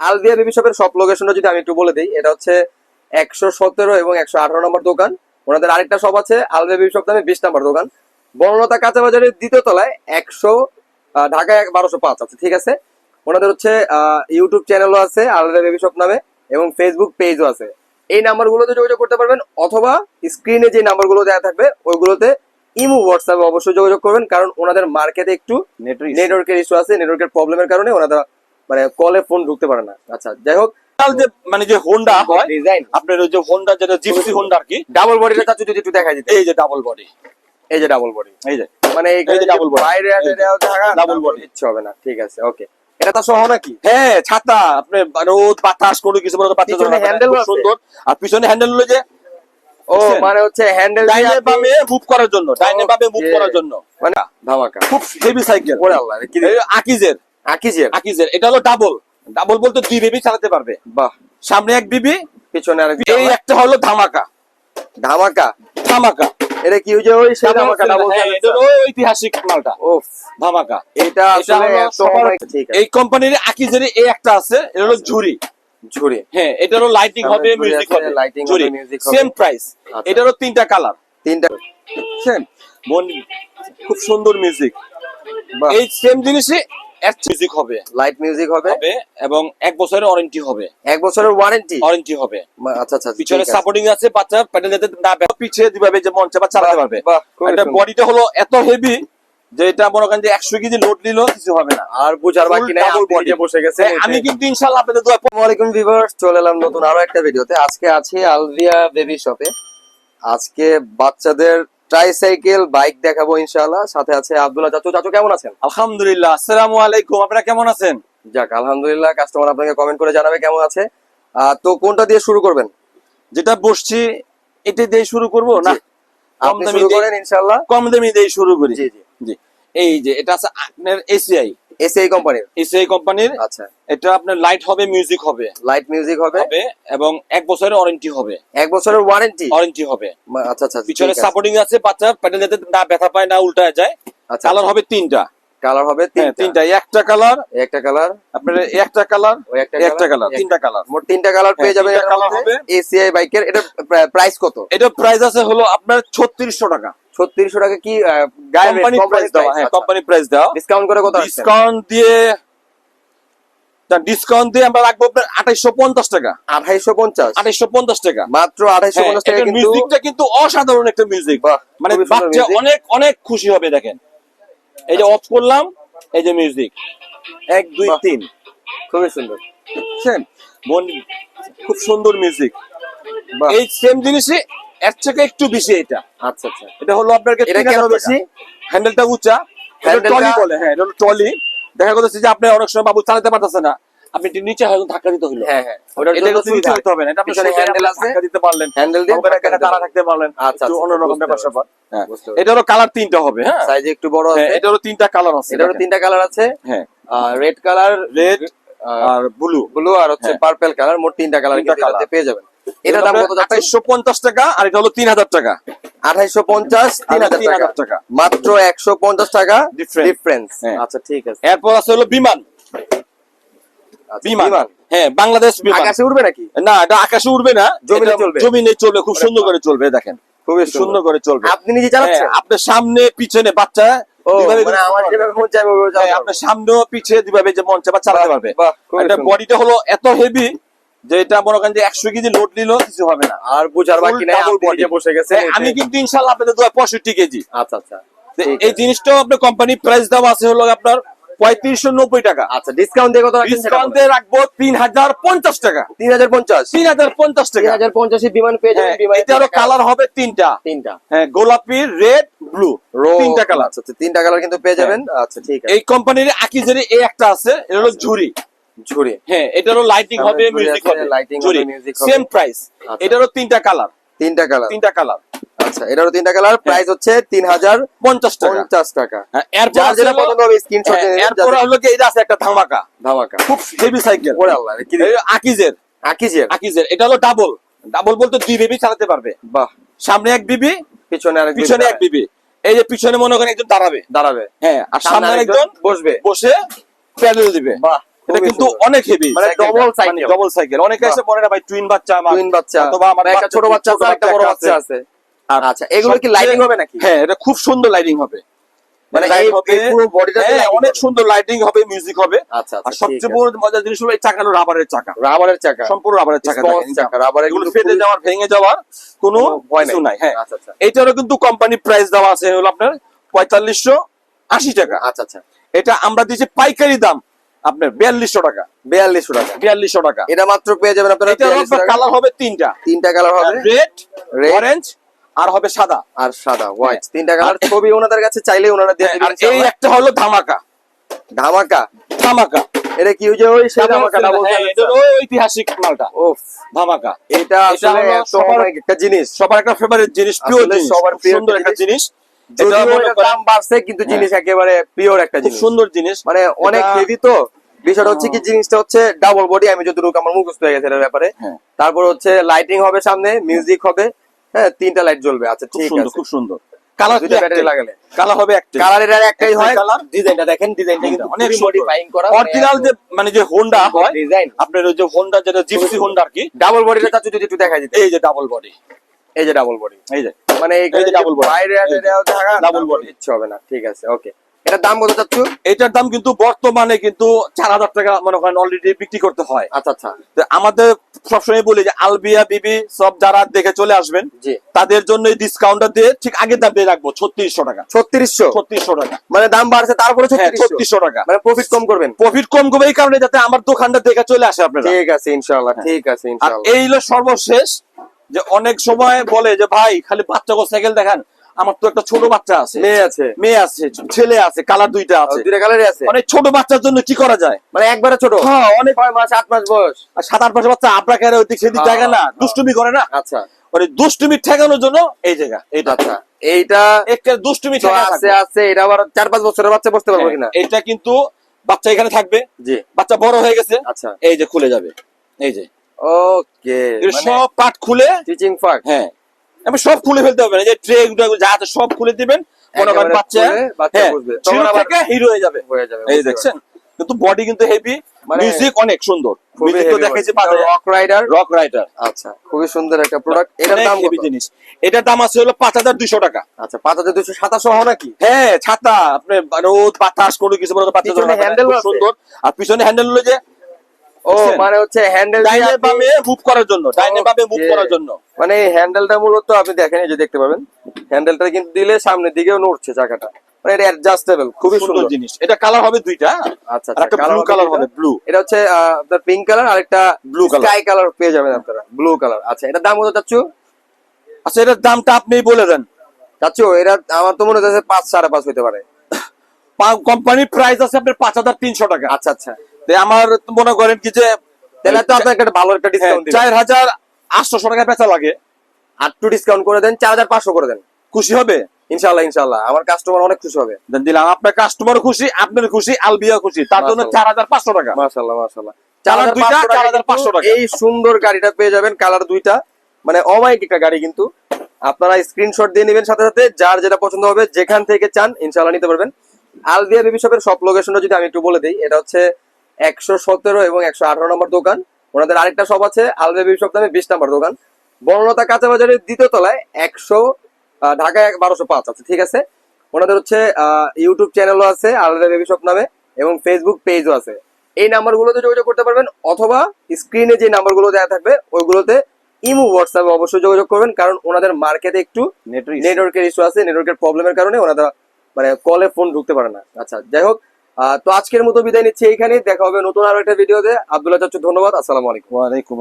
আলদিয়া baby শপের সব লোকেশনটা যদি আমি একটু বলে দিই এটা হচ্ছে একশো সতেরো এবং একশো আঠারো নম্বর দোকান। ওনাদের আরেকটা শপ আছে আলদিয়া বেবি শপ নামে বিশ নম্বর দোকান। বনলতা কাঁচা বাজারের দ্বিতীয় তলায় একশো ঢাকায় বারোশো পাঁচ আছে ঠিক আছে? ওনাদের হচ্ছে ইউটিউব চ্যানেলও আছে আলদিয়া বেবি শপ নামে এবং ফেসবুক পেজও আছে। এই নাম্বারগুলোতে যোগাযোগ করতে পারবেন অথবা স্ক্রিনে যে নাম্বারগুলো দেওয়া থাকবে ওইগুলোতে ইমো হোয়াটসঅ্যাপে অবশ্যই যোগাযোগ করবেন কারণ ওনাদের মার্কেটে একটু নেটওয়ার্কের ইস্যু আছে নেটওয়ার্কের প্রবলেমের কারণে ওনারা মানে কলে ফোন ঢুকতে পারে না। আচ্ছা যাই হোক। যে মানে যে হোন্ডা ডিজাইন আপনার ওই যে হোন্ডা যেটা জিপসি হোন্ডা আর কি ডাবল বডিটা চাচ্ছি যদি একটু দেখা যেত এই যে ডাবল বডি এই যে ডাবল বডি এই যে। মানে এই যে double body। বাইরে এই যে ইচ্ছে হবে না ঠিক আছে ওকে এটা তো সহ নাকি? হ্যাঁ ছাতা আপনি রোদ বাতাস কোনো কিছু বলতে পারছেন পিছনে handle সুন্দর। আর পিছনে হ্যান্ডেল হলো যে ও মানে হচ্ছে হ্যান্ডেল ডাইনে বামে মুভ করার জন্য ডাইনে বামে মুভ করার জন্য। মানে ধামাকা। খুব হেভি সাইকেল ওরে আল্লাহ কি আকিজের আকিজের? আকিজের। এটা হলো ডাবল ডাবল বলতে দুই বেবি চালাতে পারবে। বাহ। সামনে এক বিবি পিছনে আর এই একটা হলো ধামাকা। ধামাকা। ধামাকা। এটা কি যে ওই সেই ধামাকা ডাবল হ্যাঁ, এটা ঐতিহাসিক মালটা। ওফ ধামাকা। এটা আসলে এই কোম্পানির আকিজের এই একটা আছে। এটা হলো ঝুরি ঝুড়ি। হ্যাঁ এটারও লাইটিং হবে মিউজিক হবে। lighting হবে, ঝুরি music হবে। Same price. এটারও তিনটা কালার তিনটা। বুঝছেন মন খুব সুন্দর মিউজিক এই সেম জিনিসই মিউজিক হবে। লাইট মিউজিক হবে। এবং এক বছরের ওয়ারেন্টি হবে। এক বছরের ওয়ারেন্টি ওয়ারেন্টি হবে। আচ্ছা আচ্ছা পিছনে সাপোর্টিং আছে। বাচ্চা প্যাডেল যাতে না পিছিয়ে দিবে যে মঞ্চে বা চালাতে পারবে। এটা বডিটা হলো এত হেভি যে এটা মনে করেন যে একশো কেজি লোড নিল কিছু হবে না। আর বুঝার বাকি নাই। নিজে বসে গেছেন হ্যাঁ, আমি কিন্তু ইনশাল্লাহ আপনাদের দোয়া আসসালামু আলাইকুম ভিউয়ার্স চলে এলাম নতুন আরও একটা ভিডিওতে আজকে আছি আলভিয়া বেবি শপে আজকে বাচ্চাদের ট্রাইসাইকেল বাইক দেখাবো ইনশাআল্লাহ। সাথে আছে আব্দুল্লাহ চাচু। চাচু কেমন আছেন? আলহামদুলিল্লাহ আসসালামু আলাইকুম। আপনারা কেমন আছেন? যাক আলহামদুলিল্লাহ কাস্টমার আপনাকে কমেন্ট করে জানাবে কেমন আছে। তো কোনটা দিয়ে শুরু করবেন? যেটা বসছি এটা দিয়ে শুরু করব? না। কম দামি শুরু করেন ইনশাআল্লাহ। কম দামি দিয়ে শুরু করি। জি জি। এই যে এটা আছে আপনার এসিআই এসিআই কোম্পানির এসিআই কোম্পানির আচ্ছা। এটা আপনার লাইট হবে মিউজিক হবে। লাইট মিউজিক হবে। হবে এবং এক বছরের ওয়ারেন্টি হবে। এক বছরের ওয়ারেন্টি ওয়ারেন্টি হবে। আচ্ছা আচ্ছা পিছনে সাপোর্টিং আছে। বাচ্চা প্যাডেল যাতে না ব্যথা পায় না উল্টা যায়। আচ্ছা কালার হবে তিনটা। কালার হবে হ্যাঁ তিনটা। একটা কালার একটা কালার আপনার একটা কালার একটা একটা কালার তিনটা কালার মোট তিনটা কালার পেয়ে হ্যাঁ, যাবেন তিনটা হবে। এসিআই বাইকের এটা প্রাইস কত? এটা প্রাইস আছে হলো আপনার ছত্রিশশো টাকা। ছত্রিশশো টাকা কি কোম্পানি প্রাইস দেওয়া হ্যাঁ ডিসকাউন্ট করে কত ডিসকাউন্ট দিয়ে ডিসকাউন্ট দিয়ে আমরা রাখব আপনার আঠাইশো পঞ্চাশ টাকা। আঠাইশো পঞ্চাশ? আঠাইশো পঞ্চাশ টাকা। মাত্র আঠাইশো হ্যাঁ, পঞ্চাশ টাকা মিউজিকটা কিন্তু অসাধারণ একটা মিউজিক মানে বাচ্চা অনেক অনেক খুশি হবে দেখেন। এই যে অফ করলাম এই যে মিউজিক এক দুই তিন। খুবই সুন্দর। বুঝছেন খুব সুন্দর মিউজিক এই সেম জিনিসই এর থেকে একটু বেশি এটা। আচ্ছা আচ্ছা। এটা হলো আপনার এটা কেন বেশি? হ্যান্ডেলটা উঁচা। ট্রলি বলে। হ্যাঁ এটা ট্রলি দেখা যাচ্ছে যে আপনি অনেক সময় বাবু চালাতে পারতেছে না। আপনি একটু নিচে হয়তো ধাক্কা দিতে হলো হ্যাঁ হ্যাঁ। ওটার এটা জন্য কিন্তু নিচে হতে হবে না। এটা আপনি হ্যান্ডেল আছে ধাক্কা দিতে পারলেন। হ্যান্ডেল দিয়ে। থাকতে পারলেন। আচ্ছা, একটু আচ্ছা, অন্যরকম ব্যাপার স্যাপার। হ্যাঁ। এটা হলো কালার তিনটা হবে হ্যাঁ। সাইজে একটু বড় হ্যাঁ, তিনটা কালার আছে এটারও তিনটা কালার আছে। হ্যাঁ। রেড কালার রেড আর ব্লু ব্লু আর হচ্ছে হ্যাঁ। পার্পল কালার মোট তিনটা কালার কিন্তু পেয়ে যাবেন। এটা দাম কত আঠাইশো পঞ্চাশ টাকা আর এটা হলো তিন হাজার টাকা। আঠাইশো পঞ্চাশ তিন হাজার টাকা। মাত্র একশো পঞ্চাশ টাকা ডিফারেন্স হ্যাঁ। আচ্ছা ঠিক আছে। এরপর আছে হলো বিমান। আচ্ছা, বিমান। হ্যাঁ বাংলাদেশ বিমান। আকাশে উঠবে নাকি? না এটা আকাশে উঠবে না জমিনে চলবে। জমিনে চলবে খুব সুন্দর করে চলবে দেখেন। খুবই খুব সুন্দর করে চলবে। আপনি নিজে চালাচ্ছেন? হ্যাঁ, আপনার সামনে পিছনে বাচ্চা মানে হ্যাঁ, আপনার সামনেও পিছিয়ে দুইভাবে যে মঞ্চে বা চালাতে পারবে। বডিটা হলো এত হেভি যে এটা মনে করেন যে একশো কেজি লোড নিল কিছু হবে না। আর বুঝার বাকি নাই বসে গেছেন হ্যাঁ, আমি কিন্তু ইনশাল্লাহ আপনাদের পঁয়ষট্টি কেজি। আচ্ছা আচ্ছা। এই। জিনিসটাও আপনার কোম্পানি প্রাইস দেওয়া আছে হলো আপনার পঁয়ত্রিশশো নব্বই টাকা। আচ্ছা ডিসকাউন্ট দিয়ে কত রাখছেন সেটা রাখব তিন হাজার পঞ্চাশ টাকা। তিন হাজার পঞ্চাশ তিন হাজার পঞ্চাশ টাকা হাজার পেয়ে যাবেন হ্যাঁ, এটারও কালার হবে তিনটা। তিনটা। হ্যাঁ গোলাপি রেড ব্লু তিনটা কালার আচ্ছা আচ্ছা, তিনটা কালার কিন্তু পেয়ে যাবেন? আচ্ছা ঠিক আছে। এই কোম্পানির আকিজের এই একটা আছে এটা হলো ঝুরি। হ্যাঁ এটারও লাইটিং হবে মিউজিক হবে। ঝুরি হবে, music হবে। সেম প্রাইস আচ্ছা। এটারও তিনটা কালার তিনটা কালার তিনটা কালার আচ্ছা এটারও তিনটা কালার প্রাইস হচ্ছে তিন হাজার পঞ্চাশ টাকা। পঞ্চাশ টাকা। হ্যাঁ, এরপর যেটা পছন্দ হবে স্ক্রিনশট হ্যাঁ, এরপর হলো কি এটা আছে একটা ধামাকা। ধামাকা। খুব হেভি সাইকেল ওরে আল্লাহ কি আকিজের। আকিজের। আকিজের। এটা হলো ডাবল ডাবল বলতে দুই বেবি চালাতে পারবে। বাহ। সামনে এক বিবি পিছনে আরেক পিছনে এক বিবি এই যে পিছনে মনে করেন একজন দাঁড়াবে। দাঁড়াবে। হ্যাঁ আর সামনে সামনে একজন বসবে। বসে প্যাডেল দিবে। বাহ। এটা কিন্তু অনেক হেভি মানে double cycle। ডবল সাইকেল অনেকে এসে বলে না ভাই টুইন বাচ্চা আমার। টুইন বাচ্চা। অথবা আমার একটা ছোট বাচ্চা আছে একটা বড় বাচ্চা আছে। আর আচ্ছা এগুলো কি লাইটিং হবে নাকি? হ্যাঁ এটা খুব সুন্দর লাইটিং হবে। মানে পুরো বডিটা হ্যাঁ, অনেক সুন্দর লাইটিং হবে মিউজিক হবে। আচ্ছা আর সবচেয়ে বড় মজার জিনিস হলো এই চাকা হলো রাবারের চাকা। রাবারের চাকা। সম্পূর্ণ রাবারের চাকা চাকা রাবারের এগুলো কিন্তু ফেটে যাওয়ার ভেঙে যাওয়ার কোনো ভয় নাই। হ্যাঁ। আচ্ছা আচ্ছা। এটারও কিন্তু কোম্পানি প্রাইস দেওয়া আছে হলো আপনার পঁয়তাল্লিশশো আশি টাকা। আচ্ছা আচ্ছা। এটা আমরা দিয়েছি পাইকারি দাম। আপনার বিয়াল্লিশশো টাকা বিয়াল্লিশশো টাকা বিয়াল্লিশশো টাকা। এটা মাত্র পেয়ে যাবেন আপনারা এটা 42 টাকা। কালার হবে তিনটা। তিনটা কালার হবে। রেড অরেঞ্জ আর হবে সাদা। আর সাদা হোয়াইট তিনটা কালার ছবি ওনাদের কাছে চাইলে ওনারা দিয়ে হ্যাঁ, আর এই একটা হলো ধামাকা। ধামাকা? ধামাকা। এটা কি ওই যে ওই সেই ধামাকা ডাবল হ্যাঁ, হলো ওই ঐতিহাসিক মালটা। ওফ ধামাকা। এটা আসলে সবার- একটা জিনিস। সবার একটা ফেভারিট জিনিস আসলে জিনিস। সবার প্রিয় একটা জিনিস। দাম বাড়ছে কিন্তু জিনিস একেবারে পিওর একটা জিনিস। সুন্দর জিনিস। মানে অনেক হেভি তো। বিষয়টা হচ্ছে কি জিনিসটা হচ্ছে ডাবল বডি আমি যতটুকু আমার মুখস্থ হয়ে গেছে এটার ব্যাপারে। হ্যাঁ। তারপর হচ্ছে লাইটিং হবে সামনে মিউজিক হবে হ্যাঁ তিনটা লাইট জ্বলবে। আচ্ছা ঠিক আছে। খুব সুন্দর। কালার দুইটা ব্যাটারি লাগালে। কালার হবে একটা কালার এটার একটাই হয় কালার ডিজাইনটা দেখেন ডিজাইনটা কিন্তু অনেক। মডিফাইং করা। অরিজিনাল যে মানে যে হোন্ডা হয় ডিজাইন আপনার ওই যে হোন্ডা যেটা জিপসি হোন্ডা আর কি। ডাবল বডিটা চাচ্ছু যদি একটু দেখা যেত এই যে ডাবল বডি এই যে ডাবল বডি এই যে। মানে যে এই বাইরে থাকা double ডাবল। বডি ইচ্ছে হবে না। ঠিক আছে ওকে এটার দাম কত চাচ্ছু? এটার দাম কিন্তু বর্তমানে কিন্তু চার হাজার টাকা মনে করেন অলরেডি বিক্রি করতে হয়। আচ্ছা আচ্ছা। আমাদের সবসময় বলি যে আলবিয়া বিবি সব যারা দেখে চলে আসবেন তাদের জন্য এই ডিসকাউন্টটা দিয়ে ঠিক আগের দাম দিয়ে রাখব ছত্রিশশো টাকা। ছত্রিশশো? ছত্রিশশো টাকা। মানে দাম বাড়ছে তারপরে হ্যাঁ ছত্রিশশো। টাকা। মানে প্রফিট কম করবেন। প্রফিট কম করবে এই কারণে যাতে আমার দোকানটা দেখে চলে আসে আপনারা। ঠিক আছে ইনশাআল্লাহ ঠিক আছে আর এই হলো সর্বশেষ যে অনেক সময় বলে যে ভাই খালি বাচ্চা সাইকেল দেখান। আমার তো একটা ছোট বাচ্চা আছে। মেয়ে আছে। মেয়ে আছে ছেলে আছে কালার দুইটা আছে। দুইটা কালারই আছে। অনেক ছোট বাচ্চার জন্য কি করা যায়? মানে একবারে ছোট? হ্যাঁ অনেক ছয় মাস আট মাস বয়স? আর সাত আট মাসের বাচ্চা আপনার কেন ওই দিক সেদিক হ্যাঁ, জায়গা না হ্যাঁ। দুষ্টুমি করে না। আচ্ছা। মানে দুষ্টুমি ঠেকানোর জন্য এই জায়গা এইটা। আচ্ছা। এইটা একটা দুষ্টুমি আছে আছে এটা আবার চার পাঁচ বছরের বাচ্চা বসতে পারব কিনা? এটা কিন্তু বাচ্চা এখানে থাকবে। জি। বাচ্চা বড় হয়ে গেছে। আচ্ছা। এই যে খুলে যাবে। এই যে। ওকে সব পাট খুলে টিচিং ফাক হ্যাঁ আমি সব খুলে ফেলতে হবে না যে ট্রে যা আছে সব খুলে দিবেন মনে করেন বাচ্চা হ্যাঁ থেকে হিরো হয়ে যাবে। হয়ে যাবে এই দেখছেন? কিন্তু বডি কিন্তু হেভি মানে মিউজিক অনেক সুন্দর। মিউজিক তো দেখেছি রক রাইডার রক রাইটার আচ্ছা খুবই সুন্দর একটা প্রোডাক্ট এটার দাম কত? জিনিস। এটার দাম আছে হলো পাঁচ হাজার দুইশো টাকা। আচ্ছা পাঁচ হাজার দুশো সাতাশ সহ নাকি? হ্যাঁ ছাতা আপনি রোদ বাতাস কোনো কিছু পারছেন পিছনে সুন্দর। আর পিছনে হ্যান্ডেল হলো যে ও? মানে হচ্ছে হ্যান্ডেল ডাইনে বামে মুভ করার জন্য ডাইনে বামে মুভ করার জন্য। মানে হ্যান্ডেলটা মূলত আপনি দেখেন এই যে দেখতে পাবেন হ্যান্ডেলটা কিন্তু দিলে সামনের দিকেও নড়ছে চাকাটা। মানে এটা অ্যাডজাস্টেবল খুবই সুন্দর জিনিস। এটা কালার হবে দুইটা আচ্ছা একটা ব্লু কালার হবে ব্লু এটা হচ্ছে আপনার পিঙ্ক কালার আর একটা Blue colour। স্কাই কালার পেয়ে যাবেন আপনারা। ব্লু কালার আচ্ছা এটা দাম কত চাচ্ছু? আচ্ছা এটার দামটা আপনি বলে দেন। চাচ্ছু? এটা আমার তো মনে হচ্ছে পাঁচ সাড়ে পাঁচ হতে পারে। কোম্পানির প্রাইস আছে আপনার পাঁচ হাজার তিনশো টাকা। আচ্ছা আচ্ছা। আমার মনে করেন কি যে তাহলে তো আপনার একটা ভালো একটা ডিসকাউন্ট চার হাজার আটশো টাকা বেচা লাগে। আর টু ডিসকাউন্ট করে দেন চার হাজার পাঁচশো করে দেন। খুশি হবে? ইনশাল্লাহ ইনশাল্লাহ আমার কাস্টমার অনেক খুশি হবে। দিলাম। আপনার কাস্টমার খুশি আপনার খুশি আলবিয়া খুশি। তার জন্য চার হাজার পাঁচশো টাকা। মাশাল্লাহ মাশাল্লাহ কালার দুইটা, 4500 টাকা 4500 টাকা। এই সুন্দর গাড়িটা পেয়ে যাবেন কালার দুইটা। মানে অমায়িক একটা গাড়ি কিন্তু। আপনারা স্ক্রিনশট দিয়ে নেবেন সাথে সাথে যার যেটা পছন্দ হবে যেখান থেকে চান ইনশাল্লাহ নিতে পারবেন। আলবিয়া বেবি শপের সব লোকেশনটা যদি আমি একটু বলে দিই এটা হচ্ছে একশো সতেরো এবং একশো আঠারো নম্বর দোকান। ওনাদের আরেকটা শপ আছে আলবিয়া বেবি শপ নামে বিশ নম্বর দোকান। বনলতা কাঁচা বাজারের দ্বিতীয় তলায় একশো ঢাকায় বারোশো পাঁচ আছে ঠিক আছে? ওনাদের হচ্ছে ইউটিউব চ্যানেলও আছে আলবিয়া বেবি শপ নামে এবং ফেসবুক পেজও আছে। এই নাম্বারগুলোতে যোগাযোগ করতে পারবেন অথবা স্ক্রিনে যে নাম্বারগুলো দেওয়া থাকবে ওইগুলোতে ইমো হোয়াটসঅ্যাপে অবশ্যই যোগাযোগ করবেন কারণ ওনাদের মার্কেটে একটু নেটওয়ার্কের ইস্যু আছে নেটওয়ার্কের প্রবলেমের কারণে ওনারা মানে কলে ফোন ঢুকতে পারে না। আচ্ছা যাই হোক তো আজকের মতো বিদায় নিচ্ছি এইখানে দেখা হবে নতুন আরও একটা ভিডিওতে। আব্দুল্লাহ চাচ্চু ধন্যবাদ। আসসালামু আলাইকুম। ওয়ালাইকুম